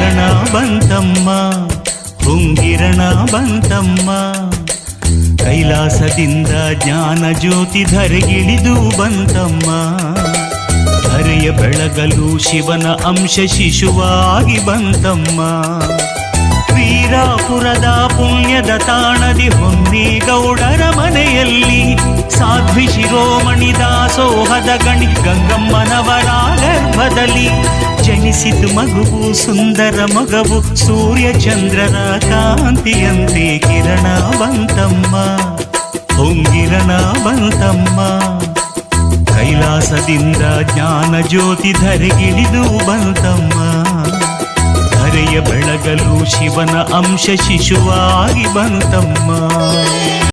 ಬಂತಮ್ಮ, ಹುಂಗಿರಣ ಬಂತಮ್ಮ. ಕೈಲಾಸದಿಂದ ಜ್ಞಾನ ಜ್ಯೋತಿ ಧರೆಗಿಳಿದು ಬಂತಮ್ಮ. ಧರೆಯ ಬೆಳಗಲು ಶಿವನ ಅಂಶ ಶಿಶುವಾಗಿ ಬಂತಮ್ಮ. ವೀರಾಪುರದ ಪುಣ್ಯದ ತಾಣದಿ ಹೊನ್ನೇಗೌಡರ ಮನೆಯಲ್ಲಿ ಸಾಧ್ವಿ ಶಿರೋಮಣಿ ದಾಸೋಹದ ಗಣಿ ಗಂಗಮ್ಮನವರ ಗರ್ಭದಲ್ಲಿ ಜನಿಸಿತು ಮಗುವು, ಸುಂದರ ಮಗವು, ಸೂರ್ಯ ಚಂದ್ರರ ಕಾಂತಿಯಂತೆ ಕಿರಣ ಬಂತಮ್ಮ. ಹೊಂಗಿರಣ ಬಂತಮ್ಮ. ಕೈಲಾಸದಿಂದ ಜ್ಞಾನ ಜ್ಯೋತಿ ಧರೆಗಿಳಿದು ಬಂತಮ್ಮ. ಧರೆಯ ಬೆಳಗಲು ಶಿವನ ಅಂಶ ಶಿಶುವಾಗಿ ಬಂತಮ್ಮ.